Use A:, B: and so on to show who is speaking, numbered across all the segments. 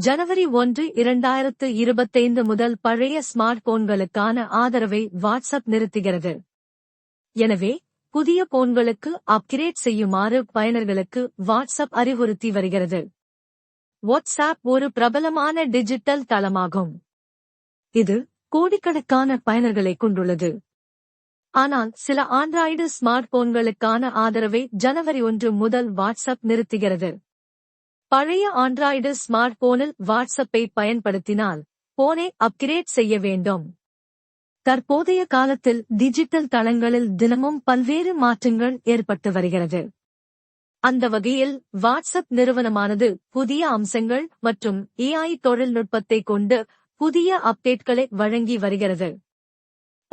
A: ஜனவரி ஒன்று இரண்டாயிரத்து இருபத்தைந்து முதல் பழைய ஸ்மார்ட் போன்களுக்கான ஆதரவை வாட்ஸ்அப் நிறுத்துகிறது. எனவே புதிய போன்களுக்கு அப்கிரேட் செய்யுமாறு பயனர்களுக்கு வாட்ஸ்அப் அறிவுறுத்தி வருகிறது. வாட்ஸ்அப் ஒரு பிரபலமான டிஜிட்டல் தளமாகும். இது கோடிக்கணக்கான பயனர்களை கொண்டுள்ளது. ஆனால் சில ஆண்ட்ராய்டு ஸ்மார்ட் போன்களுக்கான ஆதரவை ஜனவரி ஒன்று முதல் வாட்ஸ்அப் நிறுத்துகிறது. பழைய ஆண்ட்ராய்டு ஸ்மார்ட் போனில் வாட்ஸ்அப்பை பயன்படுத்தினால் போனை அப்கிரேட் செய்ய வேண்டும். தற்போதைய காலத்தில் டிஜிட்டல் தளங்களில் தினமும் பல்வேறு மாற்றங்கள் ஏற்பட்டு வருகிறது. அந்த வகையில் வாட்ஸ்அப் நிறுவனமானது புதிய அம்சங்கள் மற்றும் ஏஐ தொழில்நுட்பத்தை கொண்டு புதிய அப்டேட்களை வழங்கி வருகிறது.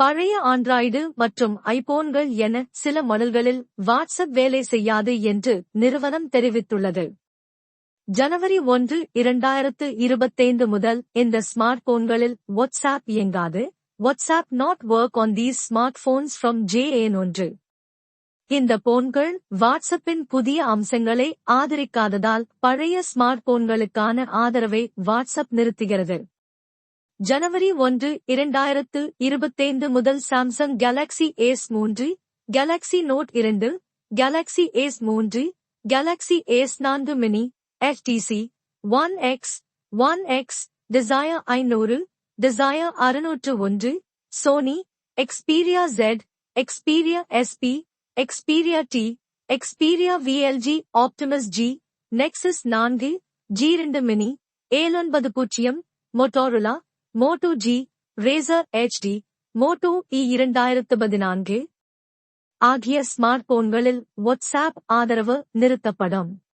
A: பழைய ஆண்ட்ராய்டு மற்றும் ஐபோன்கள் என சில மாடல்களில் வாட்ஸ்அப் வேலை செய்யாது என்று நிறுவனம் தெரிவித்துள்ளது. ஜனவரி ஒன்று இரண்டாயிரத்து இருபத்தைந்து முதல் இந்த ஸ்மார்ட் போன்களில் வாட்ஸ்ஆப் இயங்காது. WhatsApp not work on these smart phones from Jan ஒன்று இந்த போன்கள் வாட்ஸ்அப்பின் புதிய அம்சங்களை ஆதரிக்காததால் பழைய ஸ்மார்ட் போன்களுக்கான ஆதரவை வாட்ஸ்அப் நிறுத்துகிறது. ஜனவரி ஒன்று இரண்டாயிரத்து இருபத்தைந்து முதல் சாம்சங் கேலக்ஸி ஏஸ் மூன்று கேலக்ஸி நோட் இரண்டு கேலக்ஸி ஏஸ் மூன்று கேலக்ஸி ஏஸ் நான்கு mini HTC one X one X desire ஐநூறு டிசையர் அறுநூற்று ஒன்று Sony Xperia jet Xperia SP Xperia T Xperia V LG Optimus G Nexus நான்கு ஜி இரண்டு mini ஏழொன்பது பூஜ்ஜியம் Motorola Moto G Razr HD Moto E இரண்டாயிரத்து பதினான்கு. ஆகிய ஸ்மார்ட் போன்களில் வாட்ஸ்ஆப் ஆதரவு நிறுத்தப்படும்.